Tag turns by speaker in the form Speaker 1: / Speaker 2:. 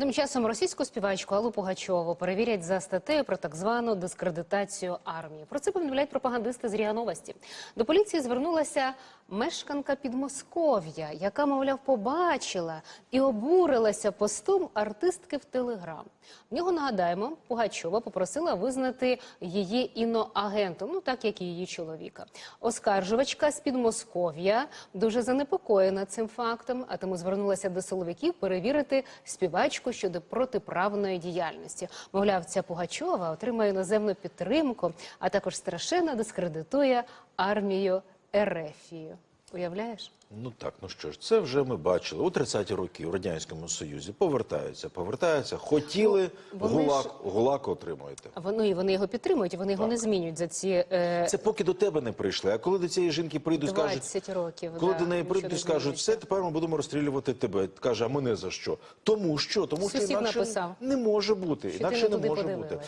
Speaker 1: Тим часом російську співачку Аллу Пугачову перевірять за статтею про так звану дискредитацію армії. Про це повідомляють пропагандисти з РІА Новості. До поліції звернулася мешканка Підмосков'я, яка, мовляв, побачила і обурилася постом артистки в Телеграм. В нього нагадаємо, Пугачова попросила визнати її іноагентом, ну так як і її чоловіка. Оскаржувачка з Підмосков'я дуже занепокоєна цим фактом, а тому звернулася до силовиків перевірити співачку щодо протиправної діяльності. Мовляв, ця Пугачова отримає іноземну підтримку, а також страшенно дискредитує армію Ерефію. Уявляєш?
Speaker 2: Ну так, ну що ж, це вже ми бачили у 30-ті роки у радянському союзі. Повертаються, повертаються. Хотіли
Speaker 1: Ну,
Speaker 2: гулак,
Speaker 1: ж-
Speaker 2: гулак отримуєте.
Speaker 1: А Вони, і вони його підтримують, і вони його не змінюють за ці е,
Speaker 2: Це поки до тебе не прийшли. А коли до цієї жінки прийдуть, скажуть,
Speaker 1: 20 років.
Speaker 2: коли
Speaker 1: да,
Speaker 2: до неї прийдуть,
Speaker 1: не
Speaker 2: скажуть, все, тепер ми будемо розстрілювати тебе. Каже, а мене за що? Тому що? Тому що
Speaker 1: Сусід
Speaker 2: інакше
Speaker 1: написав.
Speaker 2: не може бути.
Speaker 1: Що
Speaker 2: інакше
Speaker 1: не
Speaker 2: не може бути.
Speaker 1: подивилась.